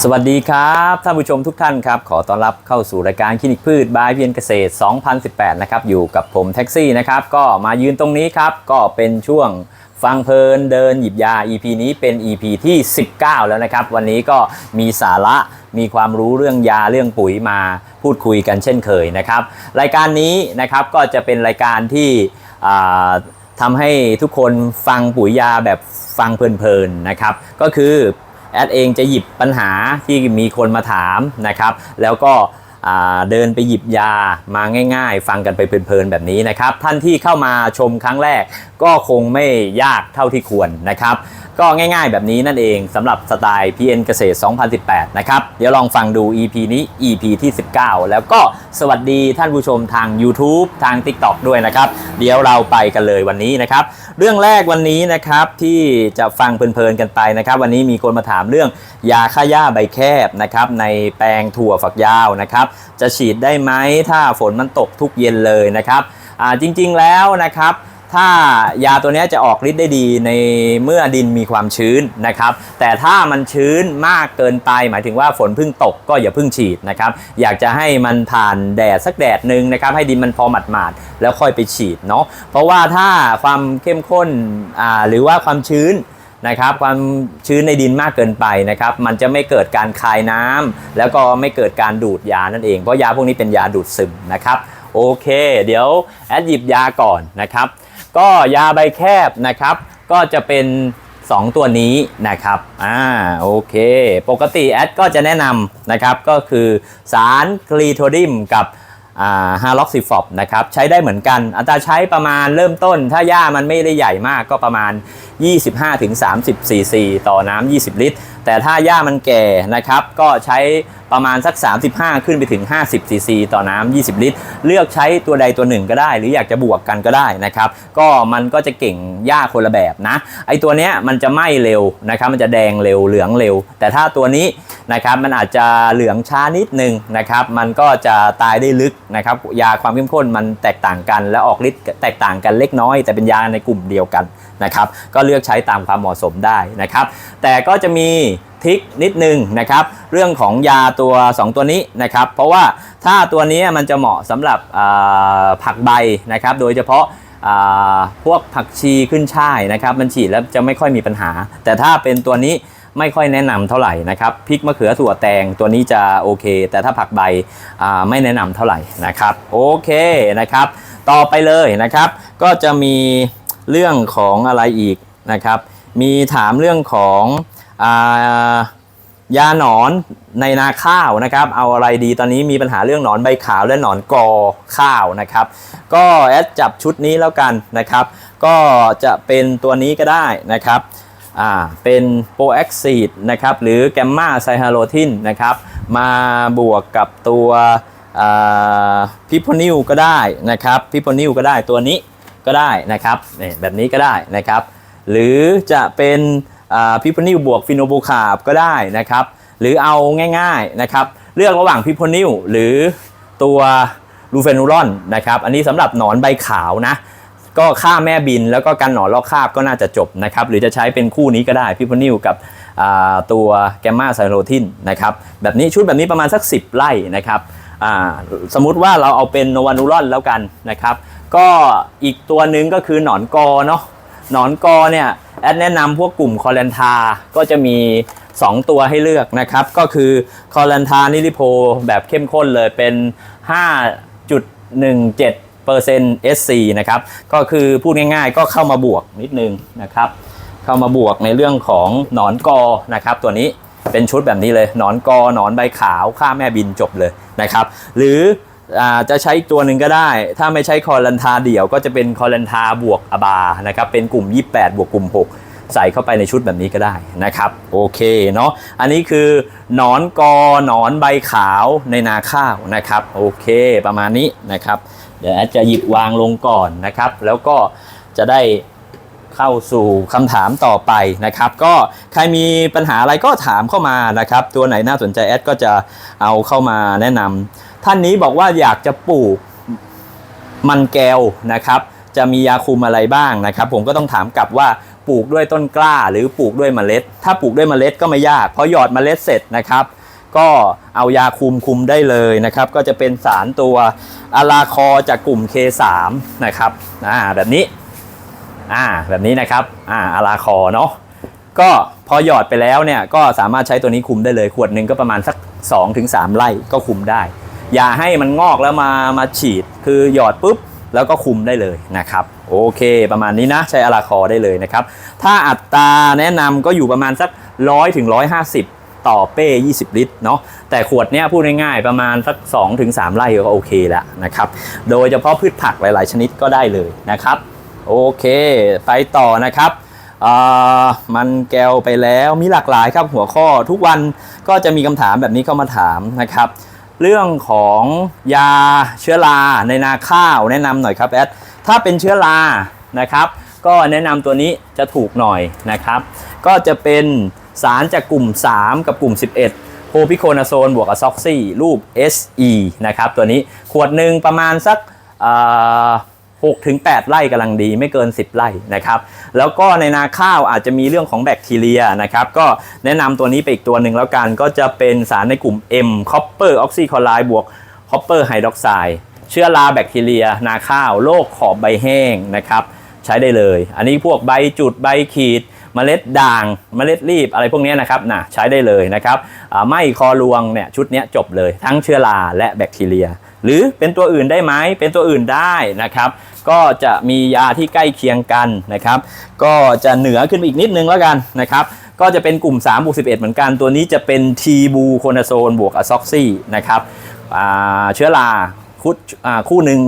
สวัสดีครับท่านผู้ชมทุกท่านครับ ขอต้อนรับเข้าสู่รายการคลินิกพืชบายเพียนเกษตร 2018 นะครับ อยู่กับผมแท็กซี่นะครับ ก็มายืนตรงนี้ครับ ก็เป็นช่วงฟังเพลินเดินหยิบยา EP นี้เป็น EP ที่ 19 แล้วนะครับ วันนี้ก็มีสาระมีความรู้เรื่องยาเรื่องปุ๋ยมาพูดคุยกันเช่นเคยนะครับ รายการนี้นะครับก็จะเป็นรายการที่ทำให้ทุกคนฟังปุ๋ยยาแบบฟังเพลินๆนะครับ ก็คือ แอดเองจะหยิบปัญหาที่มีคนมาถามนะครับ แล้วก็ เดินไปหยิบยามาง่าย ๆ ฟังกันไปเพลินๆแบบนี้นะครับ ท่านที่เข้ามาชมครั้งแรกก็คงไม่ยากเท่าที่ควรนะครับ ก็ง่ายๆแบบนี้นั่นเองสำหรับสไตล์ PN เกษตร 2018 นะครับ เดี๋ยวลองฟังดู EP นี้ EP ที่ 19 แล้วก็สวัสดีท่านผู้ชมทาง YouTube ทาง TikTok ด้วยนะครับ เดี๋ยวเราไปกันเลยวันนี้นะครับ เรื่องแรกวันนี้นะครับที่จะฟังเพลินๆกันไปนะครับ วันนี้มีคนมาถามเรื่องยาฆ่าหญ้าใบแคบนะครับในแปลงถั่วฝักยาวนะครับจะฉีดได้ไหมถ้าฝนมันตกทุกเย็นเลยนะครับจริงๆแล้วนะครับถ้ายาตัวนี้จะออกฤทธิ์ได้ดีในเมื่อดินมีความชื้นนะครับ แต่ถ้ามันชื้นมากเกินไป หมายถึงว่าฝนเพิ่งตกก็อย่าเพิ่งฉีดนะครับ อยากจะให้มันผ่านแดดสักแดดหนึ่งนะครับ ให้ดินมันพอหมาดๆแล้วค่อยไปฉีดเนาะเพราะว่าถ้าความเข้มข้นหรือว่าความชื้น นะครับความชื้นในดินมากเกินไปนะครับมันจะไม่เกิดการคายน้ำแล้วก็ไม่เกิดการดูดยานั่นเองเพราะยาพวกนี้เป็นยาดูดซึมนะครับโอเค เดี๋ยวแอดหยิบยาก่อนนะครับ ก็ยาใบแคบนะครับ ก็จะเป็น 2 ตัวนี้นะครับอ่าโอเค ปกติแอดก็จะแนะนำนะครับก็คือสารคลีโทดิมกับ ฮาร์ล็อกซิฟอบนะครับใช้ได้เหมือนกัน อัตราใช้ประมาณเริ่มต้น ถ้าหญ้ามันไม่ได้ใหญ่มากก็ประมาณ 25-30 ซีซี ต่อน้ำ 20 ลิตรแต่ถ้าหญ้ามันแก่นะครับก็ใช้ประมาณสัก 35 ขึ้นไปถึง 50ซีซีต่อน้ำ20 ลิตร เลือกใช้ตัวใดตัวหนึ่งก็ได้ หรืออยากจะบวกกันก็ได้นะครับ ก็มันก็จะเก่งหญ้าคนละแบบนะ ไอตัวเนี้ยมันจะไหม้เร็วนะครับ มันจะแดงเร็วเหลืองเร็ว แต่ถ้าตัวนี้นะครับมันอาจจะเหลืองช้านิดนึงนะครับ มันก็จะตายได้ลึกนะครับ ยาความเข้มข้นมันแตกต่างกัน และออกฤทธิ์แตกต่างกันเล็กน้อย แต่เป็นยาในกลุ่มเดียวกัน นะครับ ก็เลือกใช้ตามความเหมาะสมได้นะครับ แต่ก็จะมีทริคนิดนึงนะครับ เรื่องของยาตัว 2 ตัวนี้นะครับ เพราะว่าถ้าตัวนี้มันจะเหมาะสำหรับผักใบนะครับ โดยเฉพาะาพวกผักชีขึ้นช่ายนะครับ มันฉีดแล้วจะไม่ค่อยมีปัญหา แต่ถ้าเป็นตัวนี้ไม่ค่อยแนะนำเท่าไหร่นะครับพริกมะเขือถั่วแตงตัวนี้จะโอเค แต่ถ้าผักใบไม่แนะนำเท่าไหร่นะครับ โอเคนะครับ ต่อไปเลยนะครับ ก็จะมี เรื่องของอะไรอีกนะครับ มีถามเรื่องของอายาหนอนในนาข้าวนะครับ เอาอะไรดีตอนนี้มีปัญหาเรื่องหนอนใบขาวและหนอนกอข้าวนะครับ ก็แอดจับชุดนี้แล้วกันนะครับ ก็จะเป็นตัวนี้ก็ได้นะครับอ่าเป็นโปรแอคซีดนะครับหรือแกมมาไซฮาโลทินนะครับมาบวกกับตัวพิโพนิวก็ได้นะครับพิโพนิวก็ได้ตัวนี้ ก็ได้นะครับนี่แบบนี้ก็ได้นะครับ หรือจะเป็นพิพนิวบวกฟิโนบูคาบก็ได้นะครับ หรือเอาง่ายๆนะครับ เลือกระหว่างพิพนิวหรือตัวลูเฟนูรอนนะครับ อันนี้สำหรับหนอนใบขาวนะ ก็ฆ่าแม่บินแล้วก็กันหนอนลอกคราบก็น่าจะจบนะครับ หรือจะใช้เป็นคู่นี้ก็ได้พิพนิวกับตัวแกมมาไซโรทินนะครับ แบบนี้ชุดแบบนี้ประมาณสัก 10 ไร่นะครับสมมุติว่าเราเอาเป็นโนวานูรอนแล้วกันนะครับ ก็อีกตัวหนึ่งก็คือหนอนกอเนาะหนอนกอเนี่ยแอดแนะนำพวกกลุ่มคอเลนทาก็จะมี 2 ตัวให้เลือกนะครับ ก็คือคอเลนทานิริโพแบบเข้มข้นเลยเป็น 5.17เปอร์เซ็นต์ SC นะครับ ก็คือพูดง่ายๆ ก็เข้ามาบวกนิดนึงนะครับ เข้ามาบวกในเรื่องของหนอนกอนะครับ ตัวนี้เป็นชุดแบบนี้เลย หนอนกอหนอนใบขาวฆ่าแม่บินจบเลยนะครับ หรือ จะใช้ตัวหนึ่งก็ได้ ถ้าไม่ใช้คอลันทาเดี่ยวก็จะเป็นคอลันทาบวกอบานะครับเป็นกลุ่ม 28 บวกกลุ่ม 6 ใส่เข้าไปในชุดแบบนี้ก็ได้นะครับโอเคเนาะอันนี้คือหนอนกอหนอนใบขาวในนาข้าวนะครับโอเคประมาณนี้นะครับ เดี๋ยวแอดจะหยิบวางลงก่อนนะครับ แล้วก็จะได้เข้าสู่คำถามต่อไปนะครับ ก็ใครมีปัญหาอะไรก็ถามเข้ามานะครับ ตัวไหนน่าสนใจแอดก็จะเอาเข้ามาแนะนำ ท่านนี้บอกว่าอยากจะปลูกมันแก้วนะครับ จะมียาคุมอะไรบ้างนะครับ ผมก็ต้องถามกลับว่าปลูกด้วยต้นกล้าหรือปลูกด้วยเมล็ด ถ้าปลูกด้วยเมล็ดก็ไม่ยากเพราะหยอดเมล็ดเสร็จนะครับ ก็เอายาคุมคุมได้เลยนะครับ ก็จะเป็นสารตัวอาราคอจากกลุ่ม K3 นะครับอ่าแบบนี้อ่าแบบนี้นะครับอ่าอาราคอเนาะก็พอหยอดไปแล้วเนี่ยก็สามารถใช้ตัวนี้คุมได้เลยขวดหนึ่งก็ประมาณสัก 2-3 ไร่ก็คุมได้ อย่าให้มันงอกแล้วมามาฉีด คือหยอดปุ๊บแล้วก็คุมได้เลยนะครับโอเค ประมาณนี้นะใช้อาราคอได้เลยนะครับ ถ้าอัตราแนะนำก็อยู่ประมาณสัก 100ถึง150 ต่อเป้ 20 ลิตรเนาะแต่ขวดเนี้ยพูดง่ายๆประมาณสัก 2-3ถึง3ไร่ก็โอเคแล้วนะครับ โดยเฉพาะพืชผักหลายๆ ชนิดก็ได้เลยนะครับ โอเค ไปต่อนะครับอ่ามันแก้วไปแล้วมีหลากหลายครับหัวข้อทุกวันก็จะมีคำถามแบบนี้เข้ามาถามนะครับ เรื่องของยาเชื้อราในนาข้าวแนะนำหน่อยครับแอดถ้าเป็นเชื้อรานะครับ ก็แนะนำตัวนี้จะถูกหน่อยนะครับ ก็จะเป็นสารจากกลุ่ม 3 กับกลุ่ม 11 โพพิโคนาโซนบวกอะซ็อกซี่รูป SE นะครับตัวนี้ขวดหนึ่งประมาณสัก 6ถึง8ไร่กำลังดีไม่เกิน 10 ไร่นะครับ แล้วก็ในนาข้าวอาจจะมีเรื่องของแบคทีเรียนะครับ ก็แนะนำตัวนี้ไปอีกตัวหนึ่งแล้วกัน ก็จะเป็นสารในกลุ่ม M Copper Oxychloride บวก Copper Hydroxide เชื้อราแบคทีเรีย นาข้าวโรคขอบใบแห้งนะครับ ใช้ได้เลย อันนี้พวกใบจุดใบขีดเมล็ดด่างเมล็ดรีบอะไรพวกนี้นะครับนะใช้ได้เลยนะครับไม่คอรวงเนี่ยชุดนี้จบเลย ทั้งเชื้อราและแบคทีเรีย หรือเป็นตัวอื่นได้ไหมเป็นตัวอื่นได้นะครับ ก็จะมียาที่ใกล้เคียงกันนะครับ ก็จะเหนือขึ้นไปอีกนิดนึงแล้วกันนะครับก็จะเป็นกลุ่ม3บวก11 เหมือนกัน ตัวนี้จะเป็นทีบูโคนาโซนบวกอะซอกซี่นะครับเชื้อราคู่หนึ่ง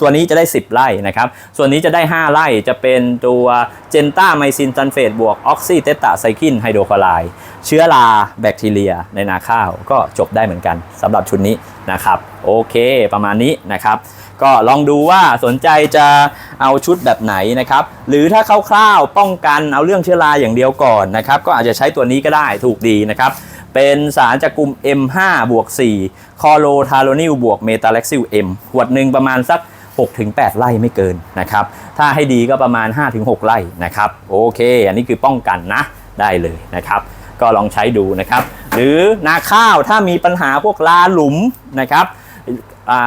ตัวนี้จะได้ 10 ไร่นะครับ ส่วนนี้จะได้ 5 ไร่จะเป็นตัวเจนต้าไมซินซันเฟตบวกออกซิเตตาไซคินไฮโดรคลอไรด์เชื้อราแบคทีเรียในนาข้าวก็จบได้เหมือนกันสำหรับชุดนี้นะครับ โอเคประมาณนี้นะครับ ก็ลองดูว่าสนใจจะเอาชุดแบบไหนนะครับ หรือถ้าคร่าวๆป้องกันเอาเรื่องเชื้อราอย่างเดียวก่อนนะครับ ก็อาจจะใช้ตัวนี้ก็ได้ถูกดีนะครับเป็นสารจากกลุ่ม M5 บวก4คอโลทาโลนิลบวกเมตาเล็กซิล M ขวดหนึ่งประมาณสัก 6-8 ไร่ไม่เกินนะครับ ถ้าให้ดีก็ประมาณ 5-6 ไร่นะครับ โอเค อันนี้คือป้องกันนะได้เลยนะครับ ก็ลองใช้ดูนะครับ หรือนาข้าวถ้ามีปัญหาพวกลาหลุมนะครับ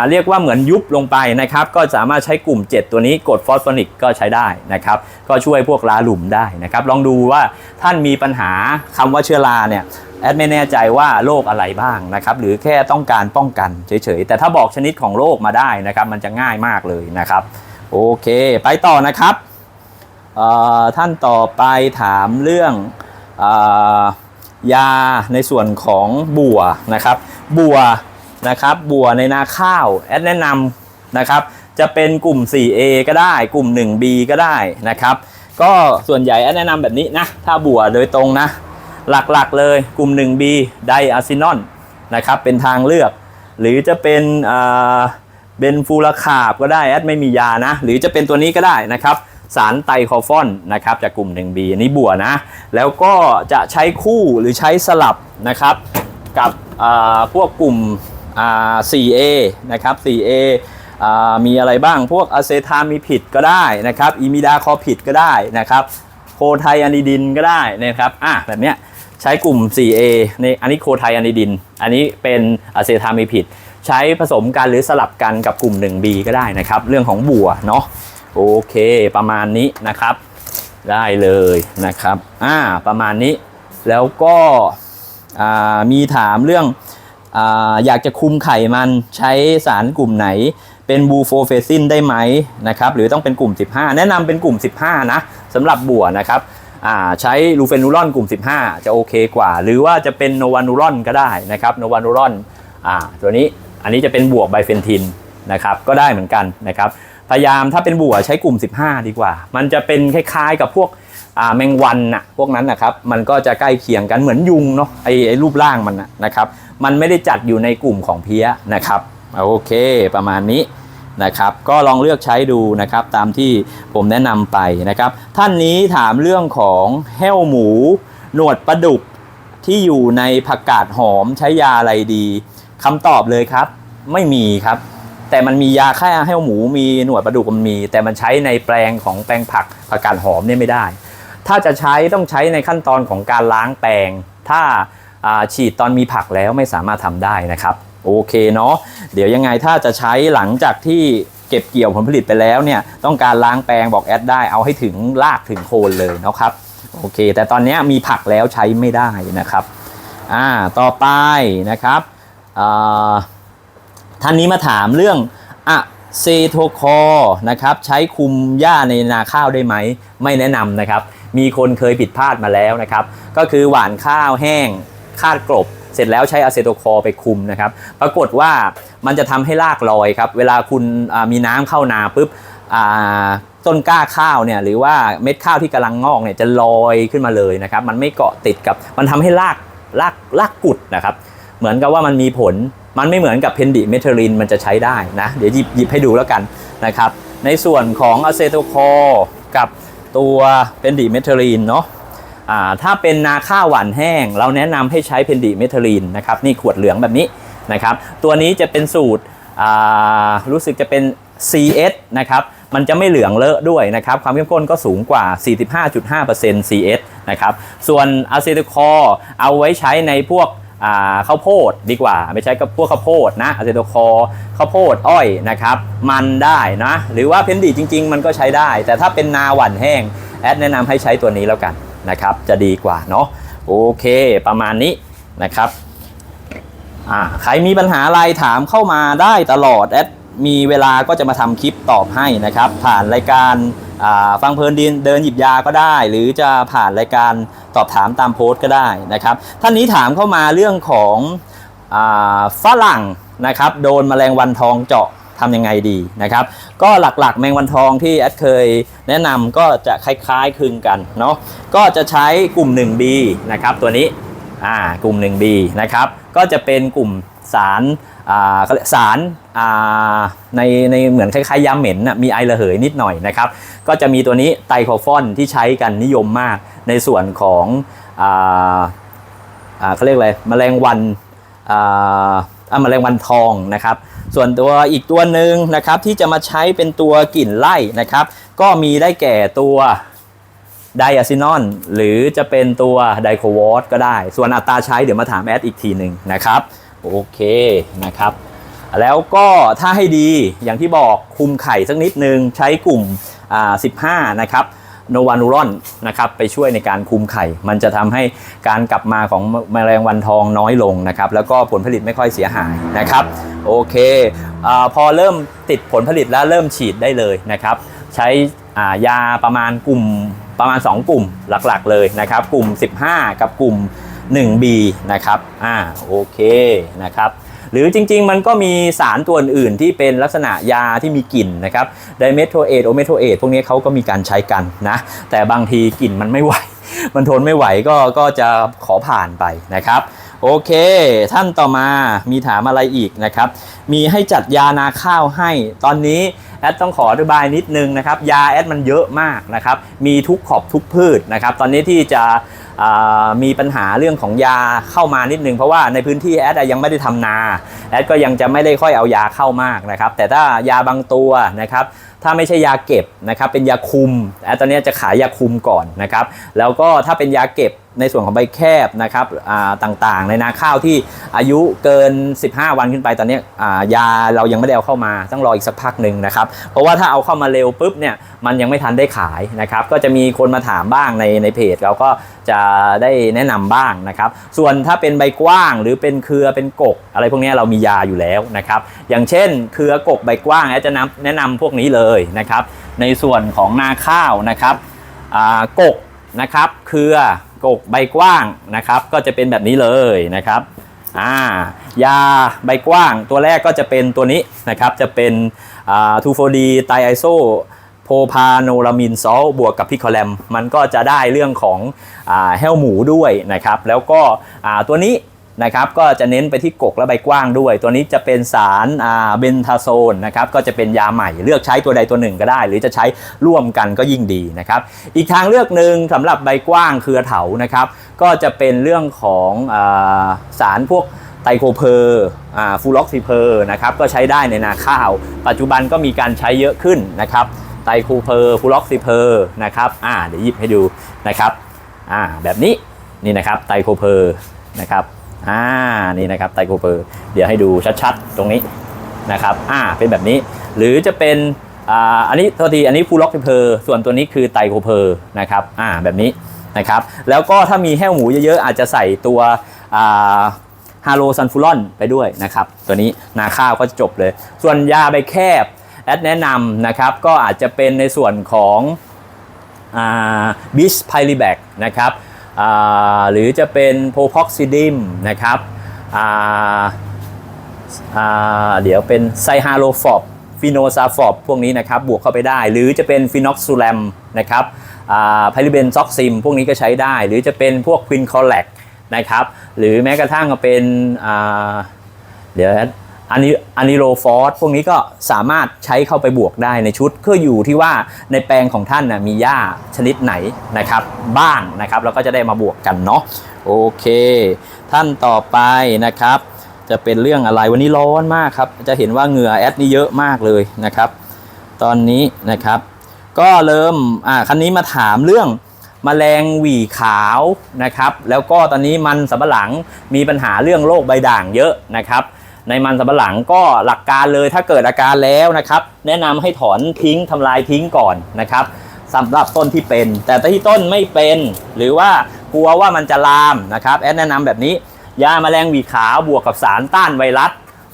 เรียกว่าเหมือนยุบลงไปนะครับ ก็สามารถใช้กลุ่ม 7 ตัวนี้กดฟอสฟอนิกก็ใช้ได้นะครับ ก็ช่วยพวกลาหลุมได้นะครับ ลองดูว่าท่านมีปัญหาคำว่าเชื้อราเนี่ยแอดไม่แน่ใจว่าโรคอะไรบ้างนะครับ หรือแค่ต้องการป้องกันเฉยๆ แต่ถ้าบอกชนิดของโรคมาได้นะครับ มันจะง่ายมากเลยนะครับ โอเค ไปต่อนะครับท่านต่อไปถามเรื่องอยาในส่วนของบัวนะครับ บัว นะครับ บัวในนาข้าวแอดแนะนำนะครับ จะเป็นกลุ่ม 4A ก็ได้ กลุ่ม 1B ก็ได้นะครับ ก็ส่วนใหญ่แอดแนะนำแบบนี้นะ ถ้าบัวโดยตรงนะ หลักๆเลยกลุ่ม 1B ไดอะซินอนนะครับ เป็นทางเลือก หรือจะเป็นเบนฟูราคาบก็ได้แอดไม่มียานะ หรือจะเป็นตัวนี้ก็ได้นะครับสารไตรคอฟอนนะครับจากกลุ่ม 1B อันนี้บัวนะ แล้วก็จะใช้คู่หรือใช้สลับนะครับ กับพวกกลุ่ม อ่า 4A นะครับ 4A อ่ามีอะไรบ้างพวกอะเซทามีผิดก็ได้นะครับอิมิดาคอผิดก็ได้นะครับโคไทอานิดินก็ได้นะครับอะแบบเนี้ยใช้กลุ่ม 4A ในอันนี้โคไทอานิดิน อันนี้เป็นอะเซทามีผิด ใช้ผสมกันหรือสลับกันกับกลุ่ม 1B ก็ได้นะครับ เรื่องของบัวเนาะโอเค ประมาณนี้นะครับ ได้เลยนะครับอ่าประมาณนี้แล้วก็มีถามเรื่อง อยากจะคุมไข่มันใช้สารกลุ่มไหนเป็นบูโฟเฟซินได้ไหมนะครับหรือต้องเป็นกลุ่ม 15 แนะนำเป็นกลุ่ม 15 นะสำหรับบัวนะครับใช้ลูเฟนูรอนกลุ่ม 15 จะโอเคกว่า หรือว่าจะเป็นโนวานูรอนก็ได้นะครับโนวานูรอนตัวนี้อันนี้จะเป็นบวกไบเฟนทินนะครับก็ได้เหมือนกันนะครับพยายามถ้าเป็นบวใช้กลุ่ม 15 ดีกว่า มันจะเป็นคล้ายๆกับพวก แมงวันน่ะพวกนั้นนะครับมันก็จะใกล้เคียงกันเหมือนยุงเนาะไอไอรูปร่างมันนะนะครับ มันไม่ได้จัดอยู่ในกลุ่มของเพี้ยนะครับโอเคประมาณนี้นะครับก็ลองเลือกใช้ดูนะครับตามที่ผมแนะนำไปนะครับ ท่านนี้ถามเรื่องของแห้วหมู หนวดปลาดุกที่อยู่ในผักกาดหอมใช้ยาอะไรดีคำตอบเลยครับ ไม่มีครับ แต่มันมียาฆ่าแห้วหมูมีหนวดปลาดุกมันมี แต่มันใช้ในแปลงของแปลงผักผักกาดหอมเนี่ยไม่ได้ ถ้าจะใช้ต้องใช้ในขั้นตอนของการล้างแปลง ถ้าฉีดตอนมีผักแล้วไม่สามารถทำได้นะครับ โอเคเนาะเดี๋ยวยังไงถ้าจะใช้หลังจากที่เก็บเกี่ยวผลผลิตไปแล้วเนี่ยต้องการล้างแปลงบอกแอดได้เอาให้ถึงรากถึงโคนเลยนะครับโอเค แต่ตอนนี้มีผักแล้วใช้ไม่ได้นะครับอ่าต่อไปนะครับท่านนี้มาถามเรื่องอะเซโทคอนะครับใช้คุมหญ้าในนาข้าวได้ไหม ไม่แนะนำนะครับ มีคนเคยผิดพลาดมาแล้วนะครับ ก็คือหว่านข้าวแห้งคาดกลบ เสร็จแล้วใช้อะเซโทคอไปคุมนะครับ ปรากฏว่ามันจะทำให้รากลอยครับ เวลาคุณมีน้ำเข้านาปุ๊บต้นกล้าข้าวเนี่ยหรือว่าเม็ดข้าวที่กำลังงอกเนี่ยจะลอยขึ้นมาเลยนะครับ มันไม่เกาะติดกับ มันทำให้รากรากรากกุดนะครับ เหมือนกับว่ามันมีผลมันไม่เหมือนกับเพนดิเมทรินมันจะใช้ได้นะ เดี๋ยวหยิบหยิบให้ดูแล้วกันนะครับ ในส่วนของอะเซโทคอกับ ตัวเพนดิเมทรินเนาะถ้าเป็นนาข้าวหวานแห้ง เราแนะนำให้ใช้เพนดิเมทรินนะครับนี่ขวดเหลืองแบบนี้นะครับ ตัวนี้จะเป็นสูตรรู้สึกจะเป็น CS นะครับมันจะไม่เหลืองเลอะด้วยนะครับ ความเข้มข้นก็สูงกว่า 45.5% CS นะครับ ส่วนอะเซโทคอเอาไว้ใช้ในพวก ข้าวโพดดีกว่า ไม่ใช่กับพวกข้าวโพดนะอะเซโตคอข้าวโพดอ้อยนะครับ มันได้นะ หรือว่าเพนดีจริง ๆ มันก็ใช้ได้ แต่ถ้าเป็นนาหวานแห้ง แอดแนะนำให้ใช้ตัวนี้แล้วกันนะครับ จะดีกว่าเนาะโอเค ประมาณนี้นะครับใครมีปัญหาอะไรถามเข้ามาได้ตลอดแอด มีเวลาก็จะมาทำคลิปตอบให้นะครับ ผ่านรายการฟังเพลินดินเดินหยิบยาก็ได้ หรือจะผ่านรายการตอบถามตามโพสต์ก็ได้นะครับ ท่านนี้ถามเข้ามาเรื่องของอฝรั่งนะครับโดนแมลงวันทองเจาะทำยังไงดีนะครับ ก็หลักๆ แมงวันทองที่แอดเคยแนะนำก็จะคล้ายๆคลึงกันเนาะก็จะใช้กลุ่ม 1B นะครับตัวนี้อ่ากลุ่ม 1B นะครับก็จะเป็นกลุ่ม สารเขาเรียกสารในในเหมือนคล้ายๆยาเหม็นนะมีไอระเหยนิดหน่อยนะครับ ก็จะมีตัวนี้ไตรโคฟอนที่ใช้กันนิยมมากในส่วนของเขาเรียกอะไรแมลงวันอาอ่าแมลงวันทองนะครับ ส่วนตัวอีกตัวหนึ่งนะครับที่จะมาใช้เป็นตัวกลิ่นไล่นะครับ ก็มีได้แก่ตัวไดอะซินอนหรือจะเป็นตัวไดโควอตก็ได้ ส่วนอัตราใช้เดี๋ยวมาถามแอดอีกทีหนึ่งนะครับ โอเคนะครับ แล้วก็ถ้าให้ดีอย่างที่บอกคุมไข่สักนิดนึงใช้กลุ่มอ่า15 นะครับโนวานูรอนนะครับไปช่วยในการคุมไข่ มันจะทำให้การกลับมาของแมลงวันทองน้อยลงนะครับ แล้วก็ผลผลิตไม่ค่อยเสียหายนะครับ โอเคอาพอเริ่มติดผลผลิตแล้วเริ่มฉีดได้เลยนะครับ ใช้อ่ายาประมาณกลุ่มประมาณ 2 กลุ่มหลักๆเลยนะครับ กลุ่ม 15 กับกลุ่ม 1B นะครับอ่าโอเคนะครับหรือจริง ๆ มันก็มีสารตัวอื่นที่เป็นลักษณะยาที่มีกลิ่นนะครับไดเมทโทเอทโอเมโทเอทพวกนี้เขาก็มีการใช้กันนะ แต่บางทีกลิ่นมันไม่ไหว มันทนไม่ไหวก็ก็จะขอผ่านไปนะครับโอเค ท่านต่อมามีถามอะไรอีกนะครับ มีให้จัดยานาข้าวให้ ตอนนี้แอดต้องขออธิบายนิดนึงนะครับ ยาแอดมันเยอะมากนะครับ มีทุกขอบทุกพืชนะครับ ตอนนี้ที่จะ มีปัญหาเรื่องของยาเข้ามานิดนึงเพราะว่าในพื้นที่แอดยังไม่ได้ทำนาแอดก็ยังจะไม่ได้ค่อยเอายาเข้ามากนะครับแต่ถ้ายาบางตัวนะครับถ้าไม่ใช่ยาเก็บนะครับเป็นยาคุมแอดตอนนี้จะขายยาคุมก่อนนะครับแล้วก็ถ้าเป็นยาเก็บ ในส่วนของใบแคบนะครับต่างๆ ในนาข้าวที่อายุเกิน 15 วันขึ้นไปตอนนี้ยาเรายังไม่ได้เอาเข้ามาต้องรออีกสักพักหนึ่งนะครับ เพราะว่าถ้าเอาเข้ามาเร็วปุ๊บเนี่ยมันยังไม่ทันได้ขายนะครับ ก็จะมีคนมาถามบ้างในในเพจเราก็จะได้แนะนำบ้างนะครับ ส่วนถ้าเป็นใบกว้างหรือเป็นเครือเป็นกก อะไรพวกนี้เรามียาอยู่แล้วนะครับ อย่างเช่น เครือกกใบกว้างจะนำแนะนำพวกนี้เลยนะครับ ในส่วนของนาข้าวนะครับกกนะครับ เครือ กกใบกว้างนะครับก็จะเป็นแบบนี้เลยนะครับอ่ายาใบกว้างตัวแรกก็จะเป็นตัวนี้นะครับจะเป็นทูโฟดีไตไอโซโพพาโนรามินซอลบวกกับพิคอแลมมันก็จะได้เรื่องของอาแห้วหมูด้วยนะครับแล้วก็อ่าตัวนี้ นะครับก็จะเน้นไปที่กกและใบกว้างด้วย ตัวนี้จะเป็นสารเบนทาโซนนะครับก็จะเป็นยาใหม่เลือกใช้ตัวใดตัวหนึ่งก็ได้ หรือจะใช้ร่วมกันก็ยิ่งดีนะครับอีกทางเลือกหนึ่งสำหรับใบกว้างเครือเถานะครับก็จะเป็นเรื่องของอาสารพวกไตโคเพอร์ฟูล็อกซิเพอร์นะครับก็ใช้ได้ในนาข้าว ปัจจุบันก็มีการใช้เยอะขึ้นนะครับไตรโคเพอร์ฟูล็อกซิเพอร์นะครับอ่าเดี๋ยวหยิบให้ดูนะครับอ่าแบบนี้นี่นะครับไตรโคเพอร์นะครับ อ่านี่นะครับไตรโคเพอร์เดี๋ยวให้ดูชัดๆ ตรงนี้นะครับอ่าเป็นแบบนี้ หรือจะเป็นอ่าอันนี้โทษทีอันนี้ฟูล็อกเพอร์ส่วนตัวนี้คือไตรโคเพอร์นะครับอ่าแบบนี้นะครับแล้วก็ถ้ามีแห้วหมูเยอะๆ อาจจะใส่ตัวอ่าฮาโลซันฟูรอนไปด้วยนะครับ ตัวนี้นาข้าวก็จะจบเลย ส่วนยาใบแคบแอดแนะนำนะครับ ก็อาจจะเป็นในส่วนของบิชไพลิแบกนะครับ หรือจะเป็นโพพ็อกซิดิมนะครับเดี๋ยวเป็นไซฮาโลฟอบฟิโนซาฟอบพวกนี้นะครับบวกเข้าไปได้ หรือจะเป็นฟินอกซูแลมนะครับไพลิเบนซอกซิมพวกนี้ก็ใช้ได้ หรือจะเป็นพวกควินคอลแลกนะครับหรือแม้กระทั่งเป็นเดี๋ยว อันนี้อันนี้โลฟอสพวกนี้ก็สามารถใช้เข้าไปบวกได้ในชุดก็อยู่ที่ว่าในแปลงของท่านนะมีหญ้าชนิดไหนนะครับบ้างนะครับแล้วก็จะได้มาบวกกันเนาะโอเค ท่านต่อไปนะครับ จะเป็นเรื่องอะไรวันนี้ร้อนมากครับ จะเห็นว่าเหงื่อแอดนี่เยอะมากเลยนะครับ ตอนนี้นะครับ ก็เริ่มอ่าคันนี้มาถามเรื่องมแมลงหวีขาวนะครับ แล้วก็ตอนนี้มันสำปะหลังมีปัญหาเรื่องโรคใบด่างเยอะนะครับ ในมันสำปะหลังก็หลักการเลยถ้าเกิดอาการแล้วนะครับ แนะนำให้ถอนทิ้งทำลายทิ้งก่อนนะครับสำหรับต้นที่เป็น แต่ที่ต้นไม่เป็น หรือว่ากลัวว่ามันจะลามนะครับแอดแนะนำแบบนี้ ยาแมลงหวีขาวบวกกับสารต้านไวรัส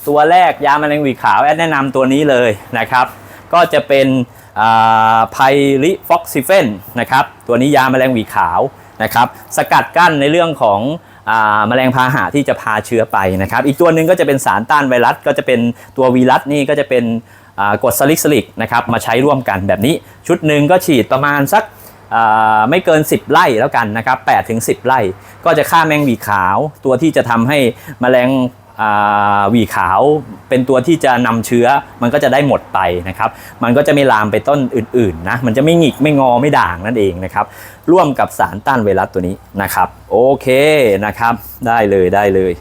ตัวแรกยาแมลงหวีขาวแอดแนะนำตัวนี้เลยนะครับ ก็จะเป็นไพริฟอกซิเฟนนะครับตัวนี้ยาแมลงหวีขาวนะครับ สกัดกั้นในเรื่องของ แมลงพาหะที่จะพาเชื้อไปนะครับ อีกตัวหนึ่งก็จะเป็นสารต้านไวรัส ก็จะเป็นตัววีรัสนี่ก็จะเป็นกรดซาลิกซิลิกนะครับมาใช้ร่วมกันแบบนี้ ชุดหนึ่งก็ฉีดประมาณสักไม่เกิน 10 ไร่แล้วกันนะครับ8ถึง10 ไร่ ก็จะฆ่าแมงวีขาว ตัวที่จะทำให้แมลง หวีขาวเป็นตัวที่จะนำเชื้อมันก็จะได้หมดไปนะครับ มันก็จะไม่ลามไปต้นอื่นๆนะมันจะไม่หงิกไม่งอไม่ด่างนั่นเองนะครับ ร่วมกับสารต้านไวรัสตัวนี้นะครับ โอเคนะครับ ได้เลยได้เลย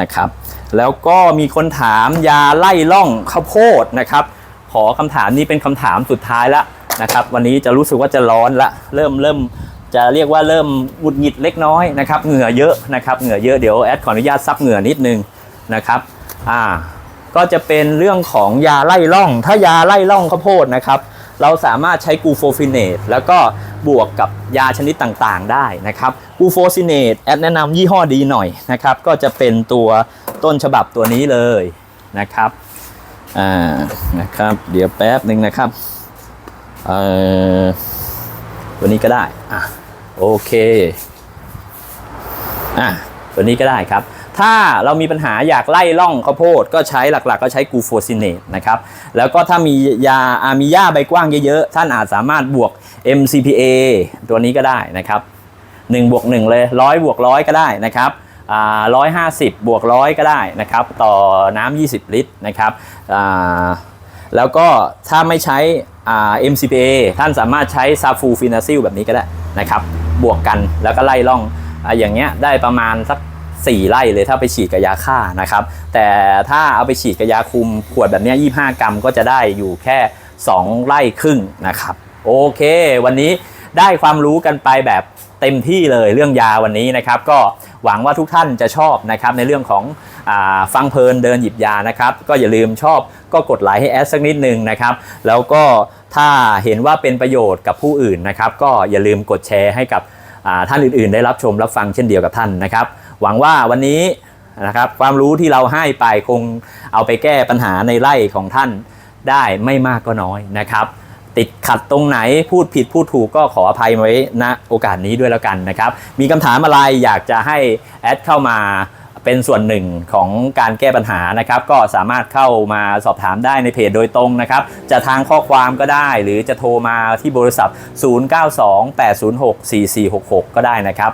นะครับ แล้วก็มีคนถามยาไล่ล่องข้าวโพดนะครับ ขอคำถามนี้เป็นคำถามสุดท้ายละนะครับ วันนี้จะรู้สึกว่าจะร้อนละเริ่มเริ่มจะเรียกว่าเริ่มหงุดหงิดเล็กน้อยนะครับ เหงื่อเยอะนะครับ เหงื่อเยอะ เดี๋ยวแอดขออนุญาตซับเหงื่อนิดนึง นะครับอ่าก็จะเป็นเรื่องของยาไล่ล่อง ถ้ายาไล่ล่องข้าวโพดนะครับ เราสามารถใช้กูโฟฟินเนตแล้วก็บวกกับยาชนิดต่างๆได้นะครับกูโฟซินเนตแอดแนะนำยี่ห้อดีหน่อยนะครับ ก็จะเป็นตัวต้นฉบับตัวนี้เลยนะครับอ่านะครับเดี๋ยวแป๊บหนึ่งนะครับเอ่อตัวนี้ก็ได้อะโอเคอะตัวนี้ก็ได้ครับ ถ้าเรามีปัญหาอยากไล่ล่องข้าวโพดก็ใช้หลักๆ ก็ใช้กูโฟซินเนตนะครับ แล้วก็ถ้ามียาอามีหญ้าใบกว้างเยอะๆ ท่านอาจสามารถบวก MCPA ตัวนี้ก็ได้นะครับ1บวก1เลยร้อยบวกร้อยก็ได้นะครับร้อยห้าสิบบวกร้อยก็ได้นะครับต่อน้ำ20 ลิตรนะครับอ่าแล้วก็ถ้าไม่ใช้อ่า MCPA ท่านสามารถใช้ซาฟูฟินาซิลแบบนี้ก็ได้นะครับบวกกันแล้วก็ไล่ล่องอ่าอย่างเงี้ยได้ประมาณสัก 4 ไร่เลยถ้าไปฉีดกับยาฆ่านะครับ แต่ถ้าเอาไปฉีดกับยาคุมขวดแบบนี้ย25 กรัมก็จะได้อยู่แค่ 2 ไร่ครึ่งนะครับ โอเค วันนี้ได้ความรู้กันไปแบบเต็มที่เลยเรื่องยาวันนี้นะครับ ก็หวังว่าทุกท่านจะชอบนะครับในเรื่องของอฟังเพลินเดินหยิบยานะครับ ก็อย่าลืมชอบก็กดไลค์ให้แอดสักนิดนึงนะครับ แล้วก็ถ้าเห็นว่าเป็นประโยชน์กับผู้อื่นนะครับ ก็อย่าลืมกดแชร์ให้กับท่านอื่นๆ ได้รับชมรับฟังเช่นเดียวกับท่านนะครับ หวังว่าวันนี้นะครับความรู้ที่เราให้ไปคงเอาไปแก้ปัญหาในไร่ของท่านได้ไม่มากก็น้อยนะครับ ติดขัดตรงไหนพูดผิดพูดถูกก็ขออภัยไว้ณโอกาสนี้ด้วยแล้วกันนะครับ มีคำถามอะไรอยากจะให้แอดเข้ามา เป็นส่วนหนึ่งของการแก้ปัญหานะครับ ก็สามารถเข้ามาสอบถามได้ในเพจโดยตรงนะครับ จะทางข้อความก็ได้ หรือจะโทรมาที่บริษัท 0928064466 ก็ได้นะครับ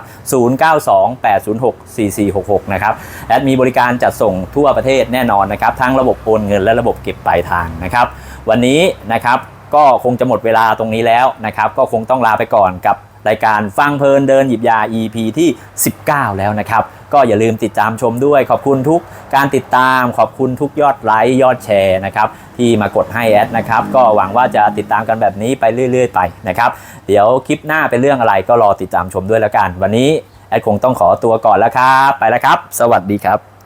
0928064466 นะครับแอดมีบริการจัดส่งทั่วประเทศแน่นอนนะครับ ทั้งระบบโอนเงินและระบบเก็บปลายทางนะครับ วันนี้นะครับก็คงจะหมดเวลาตรงนี้แล้วนะครับ ก็คงต้องลาไปก่อนกับ รายการฟังเพลินเดินหยิบยา EP ที่ 19 แล้วนะครับ ก็อย่าลืมติดตามชมด้วย ขอบคุณทุกการติดตาม ขอบคุณทุกยอดไลค์ยอดแชร์นะครับที่มากดให้แอดนะครับ ก็หวังว่าจะติดตามกันแบบนี้ไปเรื่อย ๆ ไปนะครับ เดี๋ยวคลิปหน้าเป็นเรื่องอะไรก็รอติดตามชมด้วยแล้วกัน วันนี้แอดคงต้องขอตัวก่อนแล้วครับ ไปแล้วครับ สวัสดีครับ